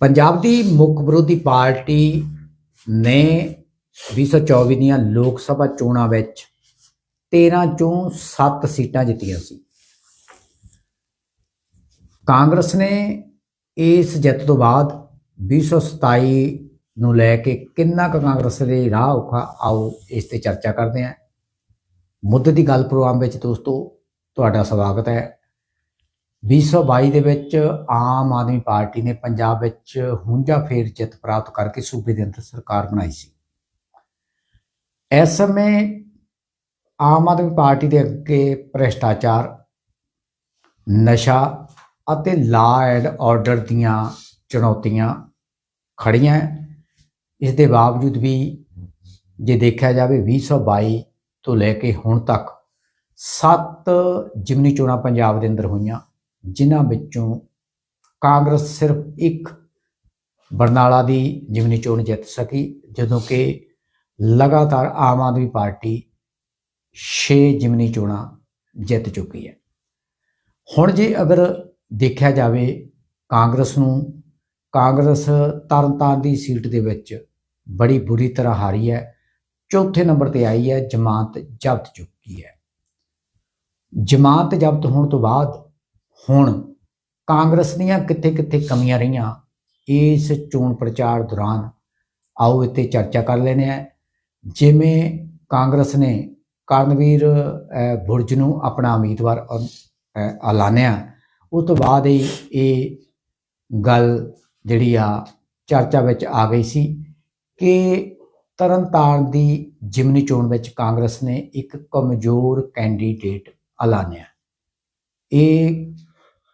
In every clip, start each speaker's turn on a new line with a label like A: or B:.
A: ਪੰਜਾਬ ਦੀ ਮੁੱਖ ਵਿਰੋਧੀ ਪਾਰਟੀ ਨੇ 2024 ਦੀਆਂ ਲੋਕ ਸਭਾ ਚੋਣਾਂ ਵਿੱਚ 13 ਚੋਂ 7 ਸੀਟਾਂ ਜਿੱਤੀਆਂ ਸੀ। ਕਾਂਗਰਸ ਨੇ ਇਸ ਜਿੱਤ ਤੋਂ ਬਾਅਦ 2027 ਨੂੰ ਲੈ ਕੇ ਕਿੰਨਾ ਕੁ ਕਾਂਗਰਸ ਦੇ ਰਾਹ ਔਖਾ, ਆਓ ਇਸ ਤੇ ਚਰਚਾ ਕਰਦੇ ਹਾਂ। ਮੁੱਦੇ ਦੀ ਗੱਲ ਪ੍ਰੋਗਰਾਮ ਵਿੱਚ ਦੋਸਤੋ, ਤੁਹਾਡਾ ਸਵਾਗਤ ਹੈ। 2022 ਦੇ ਵਿੱਚ ਆਮ ਆਦਮੀ ਪਾਰਟੀ ਨੇ ਪੰਜਾਬ ਵਿੱਚ ਹੁੰਜਾ ਫੇਰ ਜਿੱਤ ਪ੍ਰਾਪਤ ਕਰਕੇ ਸੂਬੇ ਦੇ ਅੰਦਰ ਸਰਕਾਰ ਬਣਾਈ ਸੀ। ਇਸ ਸਮੇਂ ਆਮ ਆਦਮੀ ਪਾਰਟੀ ਦੇ ਅੱਗੇ ਭ੍ਰਿਸ਼ਟਾਚਾਰ, ਨਸ਼ਾ ਅਤੇ ਲਾ ਐਂਡ ਆਰਡਰ ਦੀਆਂ ਚੁਣੌਤੀਆਂ ਖੜੀਆਂ ਇਸ ਦੇ ਬਾਵਜੂਦ ਵੀ ਜੇ ਦੇਖਿਆ ਜਾਵੇ 2022 ਤੋਂ ਲੈ ਕੇ ਹੁਣ ਤੱਕ ਸੱਤ ਜਿਮਨੀ ਚੋਣਾਂ ਪੰਜਾਬ ਦੇ ਅੰਦਰ ਹੋਈਆਂ। ਜਿਨ੍ਹਾਂ ਵਿੱਚੋਂ ਕਾਂਗਰਸ ਸਿਰਫ ਇੱਕ ਬਰਨਾਲਾ ਦੀ ਜਿਮਨੀ ਚੋਣ ਜਿੱਤ ਸਕੀ, ਜਦੋਂ ਕਿ ਲਗਾਤਾਰ ਆਮ ਆਦਮੀ ਪਾਰਟੀ 6 ਜਿਮਨੀ ਚੋਣਾਂ ਜਿੱਤ ਚੁੱਕੀ ਹੈ। ਹੁਣ ਜੇ ਅਗਰ ਦੇਖਿਆ ਜਾਵੇ ਕਾਂਗਰਸ ਨੂੰ, ਕਾਂਗਰਸ ਤਰਨਤਾਰਨ ਦੀ ਸੀਟ ਦੇ ਵਿੱਚ ਬੜੀ ਬੁਰੀ ਤਰ੍ਹਾਂ ਹਾਰੀ ਹੈ, ਚੌਥੇ ਨੰਬਰ ਤੇ ਆਈ ਹੈ, ਜਮਾਤ ਜ਼ਬਤ ਚੁੱਕੀ ਹੈ। ਜਮਾਤ ਜ਼ਬਤ ਹੋਣ ਤੋਂ ਬਾਅਦ ਹੁਣ ਕਾਂਗਰਸ ਦੀਆਂ ਕਿੱਥੇ-ਕਿੱਥੇ ਕਮੀਆਂ ਰਹੀਆਂ, ਇਸ ਚੋਣ ਪ੍ਰਚਾਰ ਦੌਰਾਨ ਆਓ ਇੱਥੇ ਚਰਚਾ ਕਰ ਲੈਨੇ ਆ ਜਿਵੇਂ ਕਾਂਗਰਸ ਨੇ ਕਰਨਵੀਰ ਬੁਰਜ ਨੂੰ ਆਪਣਾ ਉਮੀਦਵਾਰ ਐਲਾਨਿਆ, ਉਸ ਤੋਂ ਬਾਅਦ ਹੀ ਇਹ ਗੱਲ ਜਿਹੜੀ ਆ ਚਰਚਾ ਵਿੱਚ ਆ ਗਈ ਸੀ ਕਿ ਤਰਨਤਾਰਨ ਦੀ ਜਿਮਨੀ ਚੋਣ ਵਿੱਚ ਕਾਂਗਰਸ ਨੇ ਇੱਕ ਕਮਜ਼ੋਰ ਕੈਂਡੀਡੇਟ ਐਲਾਨਿਆ। ਇਹ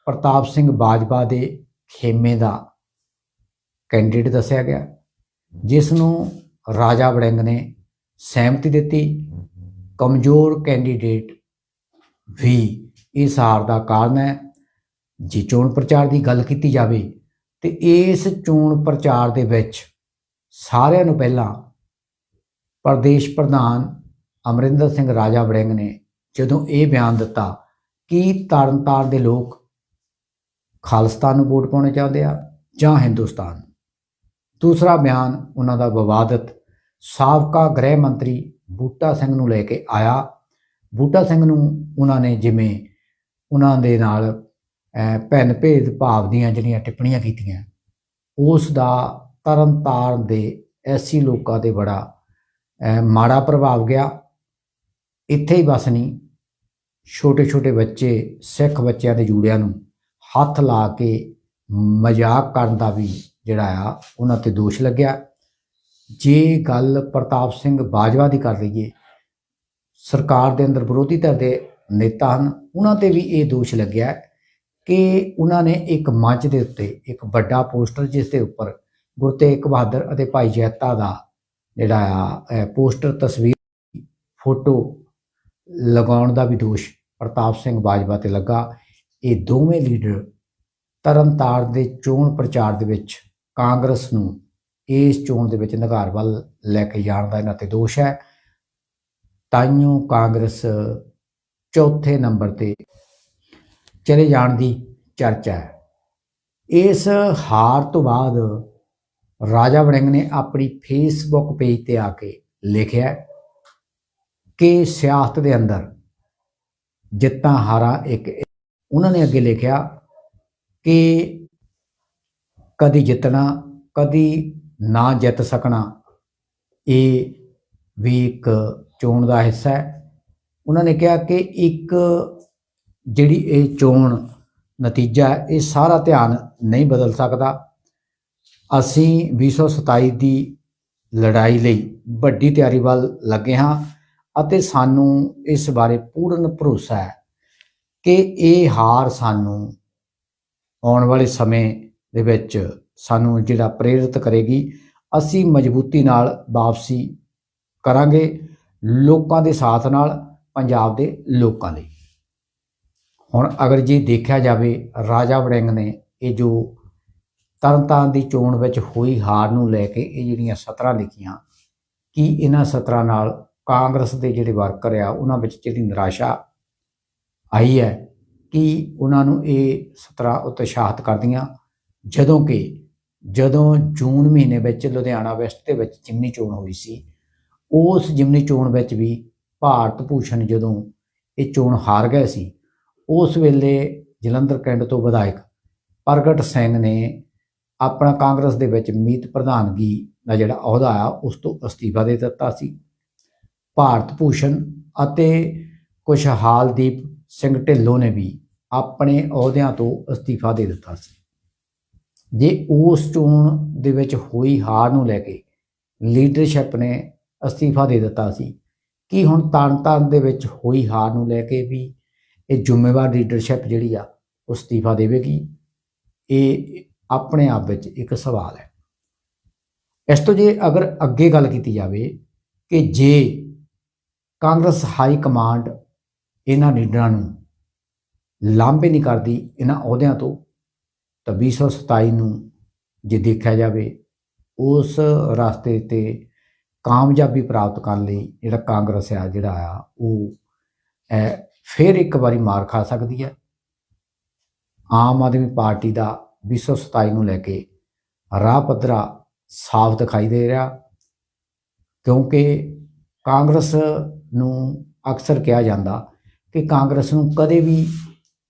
A: ਪ੍ਰਤਾਪ ਸਿੰਘ ਬਾਜਵਾ ਦੇ ਖੇਮੇ ਦਾ ਕੈਂਡੀਡੇਟ ਦੱਸਿਆ ਗਿਆ, ਜਿਸ ਨੂੰ ਰਾਜਾ ਵੜਿੰਗ ਨੇ ਸਹਿਮਤੀ ਦਿੱਤੀ। ਕਮਜ਼ੋਰ ਕੈਂਡੀਡੇਟ ਵੀ ਇਸ ਹਾਰ ਦਾ ਕਾਰਨ ਹੈ। ਜੇ ਚੋਣ ਪ੍ਰਚਾਰ ਦੀ ਗੱਲ ਕੀਤੀ ਜਾਵੇ ਤੇ ਇਸ ਚੋਣ ਪ੍ਰਚਾਰ ਦੇ ਵਿੱਚ ਸਾਰਿਆਂ ਨੂੰ ਪਹਿਲਾਂ ਪ੍ਰਦੇਸ਼ ਪ੍ਰਧਾਨ ਅਮਰਿੰਦਰ ਸਿੰਘ ਰਾਜਾ ਵੜਿੰਗ ਨੇ ਜਦੋਂ ਇਹ ਬਿਆਨ ਦਿੱਤਾ ਕਿ ਤਰਨਤਾਰਨ ਦੇ ਲੋਕ ਖਾਲਿਸਤਾਨ ਨੂੰ ਵੋਟ ਪਾਉਣੇ ਚਾਹੁੰਦੇ ਆ ਜਾਂ ਹਿੰਦੁਸਤਾਨ ਦੂਸਰਾ ਬਿਆਨ ਉਹਨਾਂ ਦਾ ਵਿਵਾਦਤ ਸਾਬਕਾ ਗ੍ਰਹਿ ਮੰਤਰੀ ਬੂਟਾ ਸਿੰਘ ਨੂੰ ਲੈ ਕੇ ਆਇਆ। ਬੂਟਾ ਸਿੰਘ ਨੂੰ ਉਹਨਾਂ ਨੇ ਜਿਵੇਂ ਉਹਨਾਂ ਦੇ ਨਾਲ ਅਹ, ਭਿੰਨ ਭੇਦ ਭਾਵ ਦੀਆਂ ਜਿਹੜੀਆਂ ਟਿੱਪਣੀਆਂ ਕੀਤੀਆਂ ਉਸ ਦਾ ਤਰਨਤਾਰਨ ਦੇ ਐਸੀ ਲੋਕਾਂ ਤੇ ਬੜਾ ਮਾੜਾ ਪ੍ਰਭਾਵ ਗਿਆ। ਇੱਥੇ ਹੀ ਬਸ ਨਹੀਂ ਛੋਟੇ ਛੋਟੇ ਬੱਚੇ ਸਿੱਖ ਬੱਚਿਆਂ ਦੇ ਜੂੜਿਆਂ ਨੂੰ ਹੱਥ ਲਾ ਕੇ ਮਜ਼ਾਕ ਕਰਨ ਦਾ ਵੀ ਜਿਹੜਾ ਆ, ਉਹਨਾਂ ਤੇ ਦੋਸ਼ ਲੱਗਿਆ। ਜੇ ਗੱਲ ਪ੍ਰਤਾਪ ਸਿੰਘ ਬਾਜਵਾ ਦੀ ਕਰ ਲਈਏ, ਸਰਕਾਰ ਦੇ ਅੰਦਰ ਵਿਰੋਧੀ ਧਿਰ ਦੇ ਨੇਤਾ ਹਨ, ਉਹਨਾਂ ਤੇ ਵੀ ਇਹ ਦੋਸ਼ ਲੱਗਿਆ ਕਿ ਉਹਨਾਂ ਨੇ ਇੱਕ ਮੰਚ ਦੇ ਉੱਤੇ ਇੱਕ ਵੱਡਾ ਪੋਸਟਰ ਜਿਸ ਦੇ ਉੱਪਰ ਗੁਰੂ ਤੇਗ ਬਹਾਦਰ ਅਤੇ ਭਾਈ ਜੈਤਾ ਦਾ ਜਿਹੜਾ ਆ ਪੋਸਟਰ, ਤਸਵੀਰ, ਫੋਟੋ ਲਗਾਉਣ ਦਾ ਵੀ ਦੋਸ਼ ਪ੍ਰਤਾਪ ਸਿੰਘ ਬਾਜਵਾ ਤੇ ਲੱਗਾ। ਇਹ ਦੋਵੇਂ ਲੀਡਰ ਤਰਨਤਾਰਨ ਦੇ ਚੋਣ ਪ੍ਰਚਾਰ ਦੇ ਵਿੱਚ ਕਾਂਗਰਸ ਨੂੰ ਇਸ ਚੋਣ ਦੇ ਵਿੱਚ ਨਿਗਾਰ ਵੱਲ ਲੈ ਕੇ ਜਾਣ ਦਾ ਇਹਨਾਂ ਤੇ ਦੋਸ਼ ਹੈ। ਤਾਈਓ ਕਾਂਗਰਸ ਚੌਥੇ ਨੰਬਰ ਤੇ ਚਲੇ ਜਾਣ ਦੀ ਚਰਚਾ ਹੈ। ਇਸ ਹਾਰ ਤੋਂ ਬਾਅਦ ਰਾਜਾ ਵੜਿੰਗ ਨੇ ਆਪਣੀ ਫੇਸਬੁੱਕ ਪੇਜ ਤੇ ਆ ਕੇ ਲਿਖਿਆ ਕਿ ਸਿਆਸਤ ਦੇ ਅੰਦਰ ਜਿੱਤਾਂ ਹਾਰਾਂ ਇੱਕ ਉਹਨਾਂ ਨੇ ਅੱਗੇ ਲਿਖਿਆ ਕਿ ਕਦੀ ਜਿੱਤਣਾ, ਕਦੀ ਨਾ ਜਿੱਤ ਸਕਣਾ, ਇਹ ਵੀ ਇੱਕ ਚੋਣ ਦਾ ਹਿੱਸਾ ਹੈ। ਉਹਨਾਂ ਨੇ ਕਿਹਾ ਕਿ ਇੱਕ ਜਿਹੜੀ ਇਹ ਚੋਣ ਨਤੀਜਾ ਹੈ, ਇਹ ਸਾਰਾ ਧਿਆਨ ਨਹੀਂ ਬਦਲ ਸਕਦਾ। ਅਸੀਂ 2027 ਦੀ ਲੜਾਈ ਲਈ ਵੱਡੀ ਤਿਆਰੀ ਵੱਲ ਲੱਗੇ ਹਾਂ ਅਤੇ ਸਾਨੂੰ ਇਸ ਬਾਰੇ ਪੂਰਨ ਭਰੋਸਾ ਹੈ। ਕਿ ਇਹ ਹਾਰ ਸਾਨੂੰ ਆਉਣ ਵਾਲੇ ਸਮੇਂ ਦੇ ਵਿੱਚ ਸਾਨੂੰ ਜਿਹੜਾ ਪ੍ਰੇਰਿਤ ਕਰੇਗੀ, ਅਸੀਂ ਮਜ਼ਬੂਤੀ ਨਾਲ ਵਾਪਸੀ ਕਰਾਂਗੇ ਲੋਕਾਂ ਦੇ ਸਾਥ ਨਾਲ, ਪੰਜਾਬ ਦੇ ਲੋਕਾਂ ਲਈ। ਹੁਣ ਅਗਰ ਜੇ ਦੇਖਿਆ ਜਾਵੇ, ਰਾਜਾ ਵੜਿੰਗ ਨੇ ਇਹ ਜੋ ਤਰਨਤਾਰਨ ਦੀ ਚੋਣ ਵਿੱਚ ਹੋਈ ਹਾਰ ਨੂੰ ਲੈ ਕੇ ਇਹ ਜਿਹੜੀਆਂ ਸਤਰਾਂ ਲਿਖੀਆਂ, ਕਿ ਇਹਨਾਂ ਸਤਰਾਂ ਨਾਲ ਕਾਂਗਰਸ ਦੇ ਜਿਹੜੇ ਵਰਕਰ ਆ, ਉਹਨਾਂ ਵਿੱਚ ਜਿਹੜੀ ਨਿਰਾਸ਼ਾ ਆਈ ਹੈ ਕਿ ਉਹਨਾਂ ਨੂੰ ਇਹ ਸਤਰਾਂ ਉਤਸ਼ਾਹਿਤ ਕਰਦੀਆਂ। ਜਦੋਂ ਕਿ ਜਦੋਂ ਜੂਨ ਮਹੀਨੇ ਵਿੱਚ ਲੁਧਿਆਣਾ ਵੈਸਟ ਦੇ ਵਿੱਚ ਜਿਮਨੀ ਚੋਣ ਹੋਈ ਸੀ, ਉਸ ਜਿਮਨੀ ਚੋਣ ਵਿੱਚ ਵੀ ਭਾਰਤ ਭੂਸ਼ਣ ਜਦੋਂ ਇਹ ਚੋਣ ਹਾਰ ਗਏ ਸੀ, ਉਸ ਵੇਲੇ ਜਲੰਧਰ ਕੈਂਟ ਤੋਂ ਵਿਧਾਇਕ ਪ੍ਰਗਟ ਸਿੰਘ ਨੇ ਆਪਣਾ ਕਾਂਗਰਸ ਦੇ ਵਿੱਚ ਮੀਤ ਪ੍ਰਧਾਨਗੀ ਦਾ ਜਿਹੜਾ ਅਹੁਦਾ ਆ, ਉਸ ਤੋਂ ਅਸਤੀਫਾ ਦੇ ਦਿੱਤਾ ਸੀ। ਭਾਰਤ ਭੂਸ਼ਣ ਅਤੇ ਕੁਸ਼ਹਾਲਦੀਪ ਸਿੰਘ ਢਿੱਲੋਂ ਨੇ ਵੀ ਆਪਣੇ ਅਹੁਦਿਆਂ ਤੋਂ ਅਸਤੀਫਾ ਦੇ ਦਿੱਤਾ ਸੀ। ਜੇ ਉਸ ਚੋਣ ਦੇ ਵਿੱਚ ਹੋਈ ਹਾਰ ਨੂੰ ਲੈ ਕੇ ਲੀਡਰਸ਼ਿਪ ਨੇ ਅਸਤੀਫਾ ਦੇ ਦਿੱਤਾ ਸੀ, ਕਿ ਹੁਣ ਤਰਨਤਾਰਨ ਦੇ ਵਿੱਚ ਹੋਈ ਹਾਰ ਨੂੰ ਲੈ ਕੇ ਵੀ ਇਹ ਜ਼ਿੰਮੇਵਾਰ ਲੀਡਰਸ਼ਿਪ ਜਿਹੜੀ ਆ, ਉਹ ਅਸਤੀਫਾ ਦੇਵੇਗੀ? ਇਹ ਆਪਣੇ ਆਪ ਵਿੱਚ ਇੱਕ ਸਵਾਲ ਹੈ। ਇਸ ਤੋਂ ਜੇ ਅਗਰ ਅੱਗੇ ਗੱਲ ਕੀਤੀ ਜਾਵੇ ਕਿ ਜੇ ਕਾਂਗਰਸ ਹਾਈ ਕਮਾਂਡ ਇਹਨਾਂ ਲੀਡਰਾਂ ਨੂੰ ਲਾਂਭੇ ਨਹੀਂ ਕਰਦੀ, ਇਹਨਾਂ ਅਹੁਦਿਆਂ ਤੋਂ। ਤਾਂ 2027 ਨੂੰ ਜੇ ਦੇਖਿਆ ਜਾਵੇ, ਉਸ ਰਸਤੇ ਤੇ ਕਾਮਯਾਬੀ ਪ੍ਰਾਪਤ ਕਰਨ ਲਈ ਜਿਹੜਾ ਕਾਂਗਰਸ ਆ, ਜਿਹੜਾ ਆ, ਉਹ ਫਿਰ ਇੱਕ ਵਾਰੀ ਮਾਰ ਖਾ ਸਕਦੀ ਹੈ। ਆਮ ਆਦਮੀ ਪਾਰਟੀ ਦਾ 2027 ਨੂੰ ਲੈ ਕੇ ਰਾਹ ਪੱਧਰਾ ਸਾਫ਼ ਦਿਖਾਈ ਦੇ ਰਿਹਾ, ਕਿਉਂਕਿ ਕਾਂਗਰਸ ਨੂੰ ਅਕਸਰ ਕਿਹਾ ਜਾਂਦਾ ਕਿ ਕਾਂਗਰਸ ਨੂੰ ਕਦੇ ਵੀ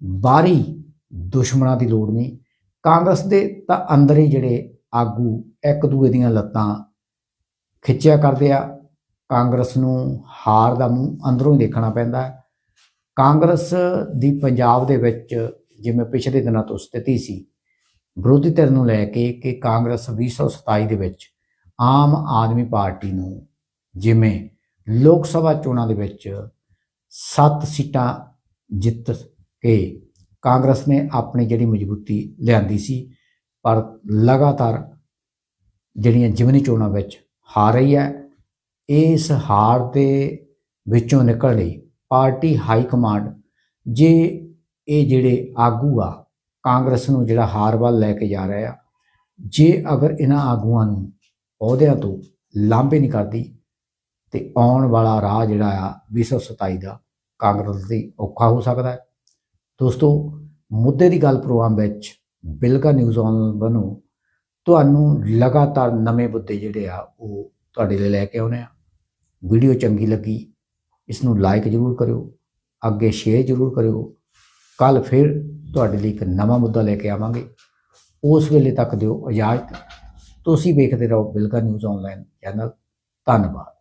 A: ਬਾਹਰੀ ਦੁਸ਼ਮਣਾਂ ਦੀ ਲੋੜ ਨਹੀਂ। ਕਾਂਗਰਸ ਦੇ ਤਾਂ ਅੰਦਰ ਹੀ ਜਿਹੜੇ ਆਗੂ ਇੱਕ ਦੂਏ ਦੀਆਂ ਲੱਤਾਂ ਖਿੱਚਿਆ ਕਰਦੇ ਆ। ਕਾਂਗਰਸ ਨੂੰ ਹਾਰ ਦਾ ਮੂੰਹ ਅੰਦਰੋਂ ਹੀ ਦੇਖਣਾ ਪੈਂਦਾ ਹੈ। ਕਾਂਗਰਸ ਦੀ ਪੰਜਾਬ ਦੇ ਵਿੱਚ ਜਿਵੇਂ ਪਿਛਲੇ ਦਿਨਾਂ ਤੋਂ ਸਥਿਤੀ ਸੀ, ਵਿਰੋਧੀ ਧਿਰ ਨੂੰ ਲੈ ਕੇ ਕਿ ਕਾਂਗਰਸ 2027 ਦੇ ਵਿੱਚ ਆਮ ਆਦਮੀ ਪਾਰਟੀ ਨੂੰ ਜਿਵੇਂ ਲੋਕ ਸਭਾ ਚੋਣਾਂ ਦੇ ਵਿੱਚ 7 ਸੀਟਾਂ ਜਿੱਤ ਕੇ ਕਾਂਗਰਸ ਨੇ ਆਪਣੀ ਜਿਹੜੀ ਮਜ਼ਬੂਤੀ ਲਿਆਂਦੀ ਸੀ, ਪਰ ਲਗਾਤਾਰ ਜਿਹੜੀਆਂ ਜਿਮਨੀ ਚੋਣਾਂ ਵਿੱਚ ਹਾਰ ਰਹੀ ਹੈ, ਇਸ ਹਾਰ ਦੇ ਵਿੱਚੋਂ ਨਿਕਲ ਲਈ ਪਾਰਟੀ ਹਾਈ ਕਮਾਂਡ ਜੇ ਇਹ ਜਿਹੜੇ ਆਗੂ ਆ, ਕਾਂਗਰਸ ਨੂੰ ਜਿਹੜਾ ਹਾਰ ਵੱਲ ਲੈ ਕੇ ਜਾ ਰਿਹਾ ਆ, ਜੇ ਅਗਰ ਇਹਨਾਂ ਆਗੂਆਂ ਨੂੰ ਅਹੁਦਿਆਂ ਤੋਂ ਲਾਂਭੇ ਨਹੀਂ ਕਰਦੀ ਤੇ ਆਉਣ ਵਾਲਾ ਰਾਹ ਜਿਹੜਾ ਆ 2027 ਦਾ ਕਾਂਗਰਸ ਲਈ ਔਖਾ ਹੋ ਸਕਦਾ ਹੈ। ਦੋਸਤੋ, ਮੁੱਦੇ ਦੀ ਗੱਲ ਪ੍ਰੋਗਰਾਮ ਵਿੱਚ ਬਿਲਕਾ ਨਿਊਜ਼ ਔਨ ਬਣੋ। ਤੁਹਾਨੂੰ ਲਗਾਤਾਰ ਨਵੇਂ ਮੁੱਦੇ ਜਿਹੜੇ ਆ, ਉਹ ਤੁਹਾਡੇ ਲਈ ਲੈ ਕੇ ਆਉਨੇ ਆ। ਵੀਡੀਓ ਚੰਗੀ ਲੱਗੀ ਇਸ ਨੂੰ ਲਾਈਕ ਜ਼ਰੂਰ ਕਰਿਓ, ਅੱਗੇ ਸ਼ੇਅਰ ਜ਼ਰੂਰ ਕਰਿਓ। ਕੱਲ ਫਿਰ ਤੁਹਾਡੇ ਲਈ ਇੱਕ ਨਵਾਂ ਮੁੱਦਾ ਲੈ ਕੇ ਆਵਾਂਗੇ। ਉਸ ਵੇਲੇ ਤੱਕ ਦਿਓ ਇਜਾਜ਼ਤ। ਤੁਸੀਂ ਵੇਖਦੇ ਰਹੋ ਬਿਲਕਾ ਨਿਊਜ਼ ਆਨਲਾਈਨ ਚੈਨਲ ਧੰਨਵਾਦ।